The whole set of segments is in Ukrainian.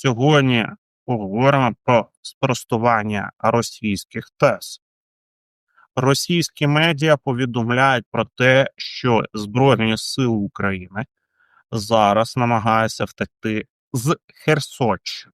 Сьогодні поговоримо про спростування російських тез. Російські медіа повідомляють про те, що Збройні Сили України зараз намагаються втекти з Херсонщини.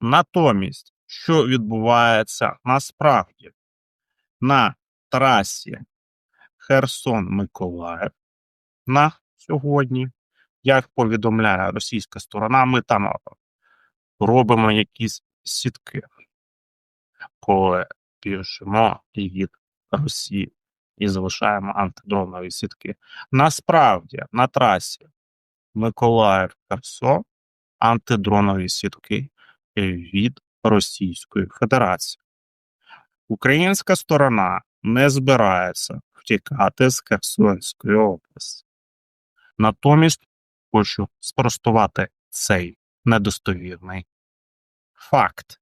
Натомість, що відбувається насправді на трасі Херсон-Миколаїв на сьогодні, як повідомляє російська сторона, ми там робимо якісь сітки, коли біжимо від Росії і залишаємо антидронові сітки. Насправді на трасі Миколаїв Херсон антидронові сітки від Російської Федерації. Українська сторона не збирається втікати з Херсонської області. Натомість хочу спростувати цей недостовірний факт,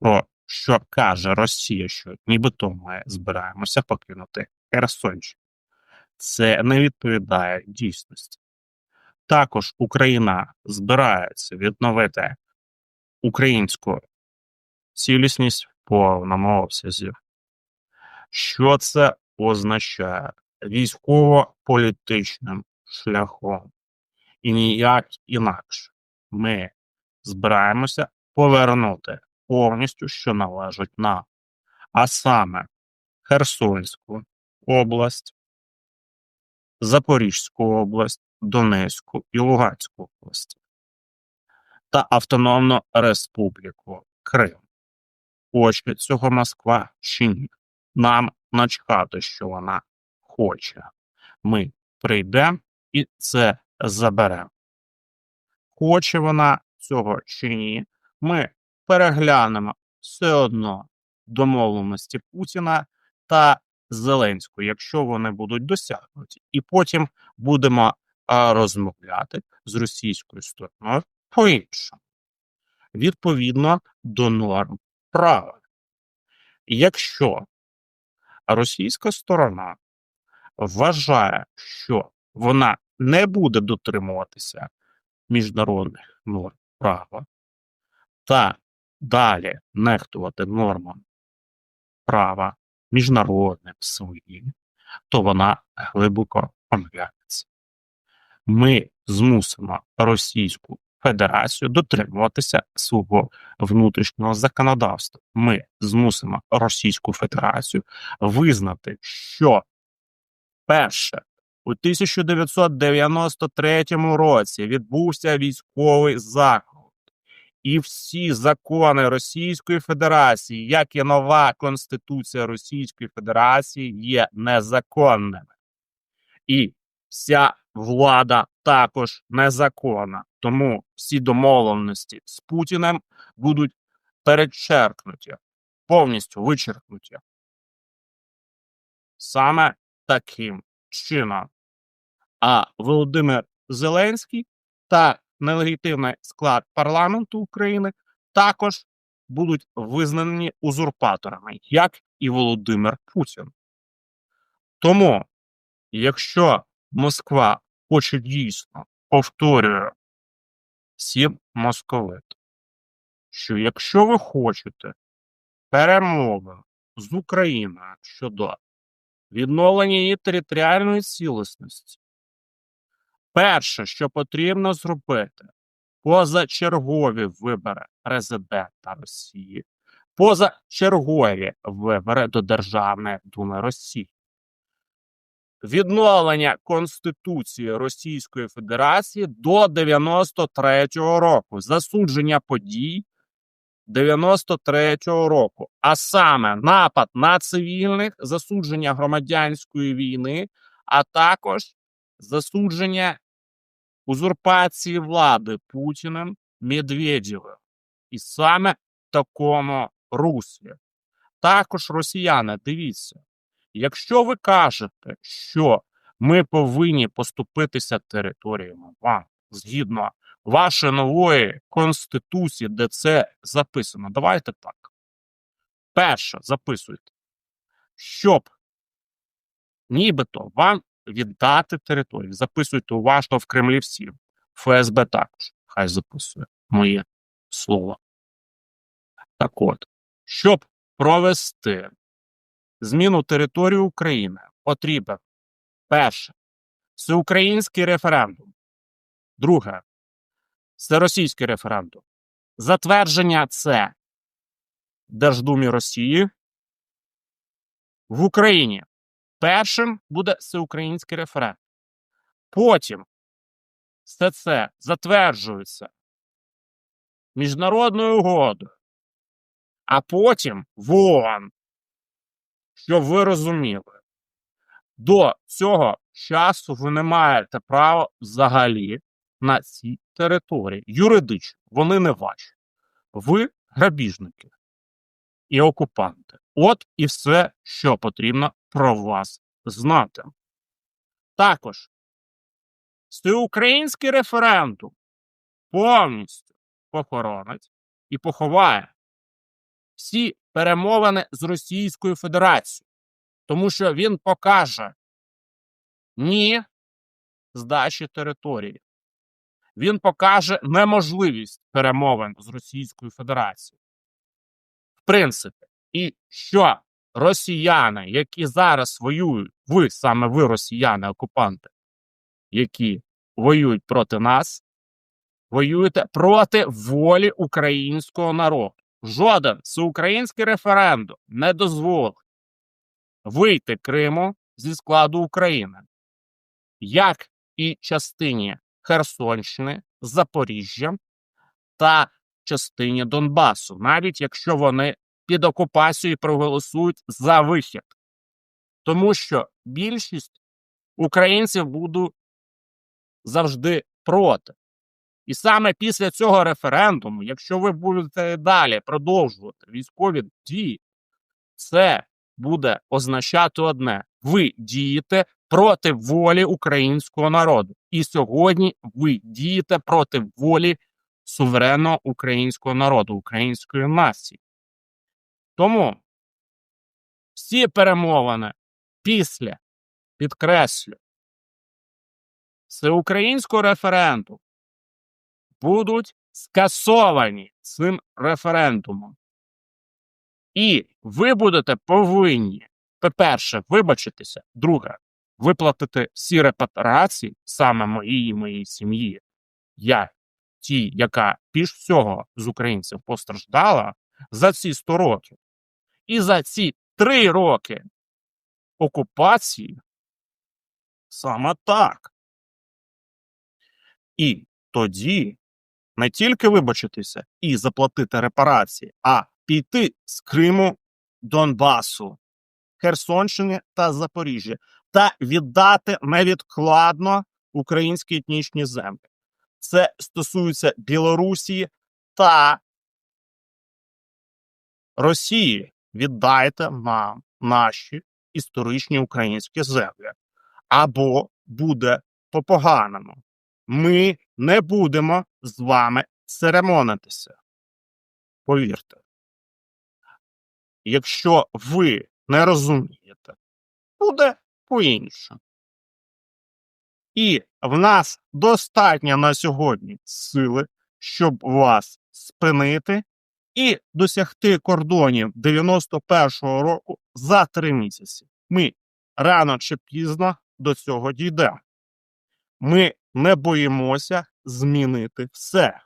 про що каже Росія, що нібито ми збираємося покинути Херсонщину. Це не відповідає дійсності. Також Україна збирається відновити українську цілісність в повному обсязі. Що це означає? Військово-політичним шляхом. І ніяк інакше ми збираємося повернути повністю, що належить нам, а саме Херсонську область, Запорізьку область, Донецьку і Луганську область та Автономну Республіку Крим. Хоче цього Москва чи ні? Нам начхати, що вона хоче. Ми прийдемо і це заберемо. Хоче вона цього чи ні, ми переглянемо все одно домовленості Путіна та Зеленського, якщо вони будуть досягнуті, і потім будемо розмовляти з російською стороною по іншому, відповідно до норм права. Якщо російська сторона вважає, що вона не буде дотримуватися міжнародних норм права та далі нехтувати нормам права міжнародним своїм, то вона глибоко помиляється. Ми змусимо Російську Федерацію дотримуватися свого внутрішнього законодавства. Ми змусимо Російську Федерацію визнати, що перше у 1993 році відбувся військовий заход, і всі закони Російської Федерації, як і нова Конституція Російської Федерації, є незаконними. І вся влада також незаконна. Тому всі домовленості з Путіним будуть перечеркнуті, повністю вичеркнуті. Саме таким чином. А Володимир Зеленський та нелегітимний склад парламенту України також будуть визнані узурпаторами, як і Володимир Путін. Тому, якщо Москва хоче дійсно повторює всім московит, що якщо ви хочете перемови з Україною щодо відновлення її територіальної цілісності, перше, що потрібно зробити, позачергові вибори президента Росії, позачергові вибори до Державної Думи Росії. Відновлення Конституції Російської Федерації до 93-го року, засудження подій 93-го року, а саме напад на цивільних, засудження громадянської війни, а також засудження узурпації влади Путіним Медведєвим. І саме в такому руслі. Також росіяни, дивіться, якщо ви кажете, що ми повинні поступитися територіями вам згідно вашої нової конституції, де це записано, давайте так. Перше, записуйте, щоб нібито вам віддати територію. Записуйте уважно в Кремлі всі. ФСБ також. Хай записує моє слова. Так от, щоб провести зміну території України, потрібен перше всеукраїнський референдум, друге всеросійський референдум. Затвердження це Держдумі Росії. В Україні першим буде всеукраїнський референдум. Потім все це затверджується міжнародною угодою, а потім в ООН, щоб ви розуміли, до цього часу ви не маєте права взагалі на цій території. Юридично вони не ваші. Ви грабіжники і окупанти. От і все, що потрібно про вас знати. Також всеукраїнський референдум повністю похоронить і поховає всі перемовини з Російською Федерацією, тому що він покаже ні здачі території. Він покаже неможливість перемовин з Російською Федерацією. В принципі, і що росіяни, які зараз воюють, ви саме ви, росіяни, окупанти, які воюють проти нас, воюєте проти волі українського народу. Жоден всеукраїнський референдум не дозволить вийти Криму зі складу України, як і частині Херсонщини, Запоріжжя та частині Донбасу, навіть якщо вони під окупацією проголосують за вихід. Тому що більшість українців будуть завжди проти. І саме після цього референдуму, якщо ви будете далі продовжувати військові дії, це буде означати одне: ви дієте проти волі українського народу. І сьогодні ви дієте проти волі суверенного українського народу, української нації. Тому всі перемовини після підкреслю всеукраїнського референдуму будуть скасовані цим референдумом. І ви будете повинні, по-перше, вибачитися, друге, виплатити всі репатрації саме моїй і моїй сім'ї. Я ті, яка більш всього з українців постраждала за ці 100 років. І за ці 3 роки окупації саме так. І тоді не тільки вибачитися і заплатити репарації, а піти з Криму, Донбасу, Херсонщини та Запоріжжя та віддати невідкладно українські етнічні землі. Це стосується Білорусі та Росії. Віддайте нам наші історичні українські землі. Або буде по-поганому. Ми не будемо з вами церемонитися. Повірте. Якщо ви не розумієте, буде по-іншому. І в нас достатньо на сьогодні сили, щоб вас спинити і досягти кордонів 91-го року за три місяці. Ми рано чи пізно до цього дійдемо. Ми не боїмося змінити все.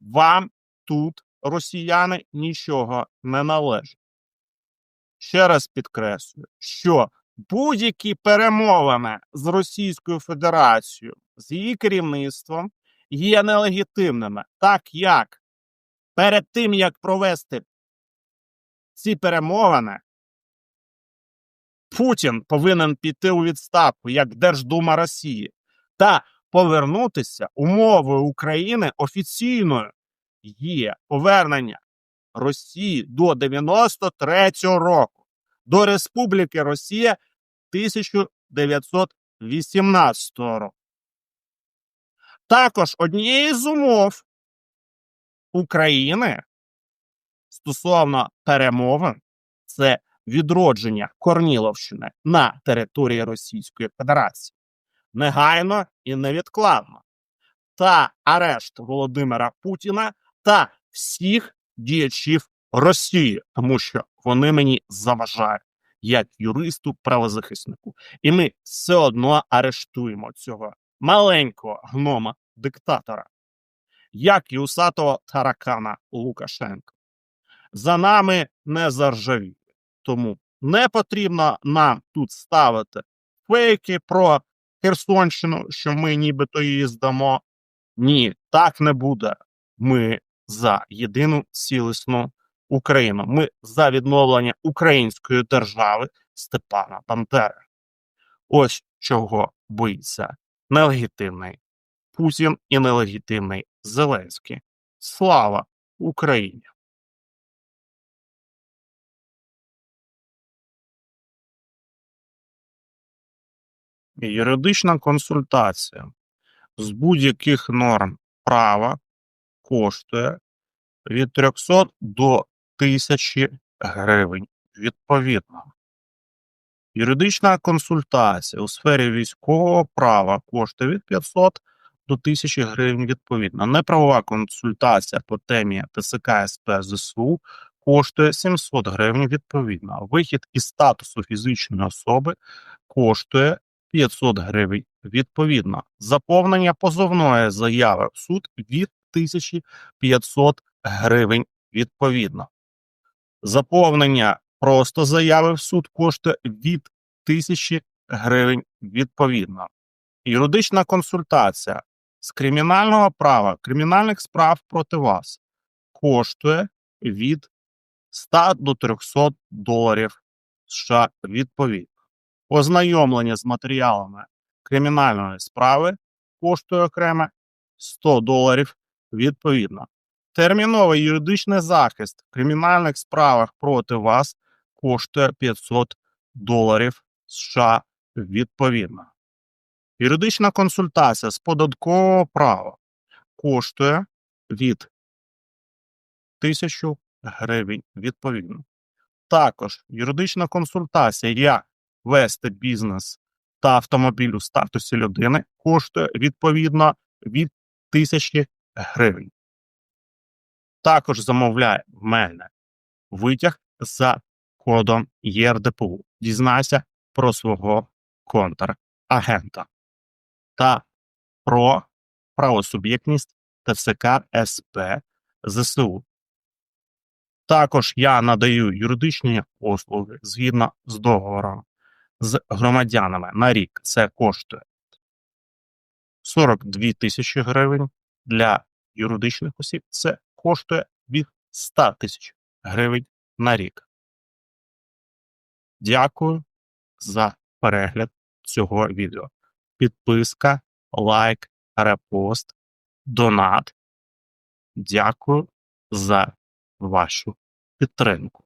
Вам тут, росіяни, нічого не належить. Ще раз підкреслюю, що будь-які перемовини з Російською Федерацією, з її керівництвом є нелегітимними, так як перед тим, як провести ці перемовини, Путін повинен піти у відставку як Держдума Росії та повернутися умовою України офіційною є повернення Росії до 93-го року до Республіки Росія 1918 року. Також однією з умов України стосовно перемовин це відродження Корніловщини на території Російської Федерації. Негайно і невідкладно. Та арешт Володимира Путіна та всіх діячів Росії, тому що вони мені заважають як юристу, правозахиснику. І ми все одно арештуємо цього маленького гнома диктатора, як і усатого таракана Лукашенка. За нами не заржавіє. Тому не потрібно нам тут ставити фейки про Херсонщину, що ми нібито її здамо. Ні, так не буде. Ми за єдину цілісну Україну. Ми за відновлення української держави Степана Бандери. Ось чого боїться нелегітимний Путін і нелегітимний Зеленський. Слава Україні! Юридична консультація з будь-яких норм права коштує від 300 до 1000 гривень відповідно. Юридична консультація у сфері військового права коштує від 500 до 1000 гривень відповідно. Неправова консультація по темі ТСК СП ЗСУ коштує 700 гривень відповідно. Вихід із статусу фізичної особи коштує 500 гривень відповідно. Заповнення позовної заяви в суд від 1500 гривень відповідно. Заповнення просто заяви в суд коштує від 1000 гривень відповідно. Юридична консультація з кримінального права кримінальних справ проти вас коштує від 100 до 300 доларів США відповідно. Ознайомлення з матеріалами кримінальної справи коштує окремо 100 доларів відповідно. Терміновий юридичний захист в кримінальних справах проти вас коштує 500 доларів США відповідно. Юридична консультація з податкового права коштує від 1000 гривень відповідно. Також юридична консультація, як вести бізнес та автомобіль у статусі людини коштує відповідно від 1000 гривень. Також замовляє в мене витяг за кодом ЄРДПУ. Дізнайся про свого контрагента та про правосуб'єктність ТЦК СП ЗСУ. Також я надаю юридичні послуги згідно з договором з громадянами на рік. Це коштує 42 тисячі гривень для юридичних осіб. Це коштує від 100 тисяч гривень на рік. Дякую за перегляд цього відео. Підписка, лайк, репост, донат. Дякую за вашу підтримку.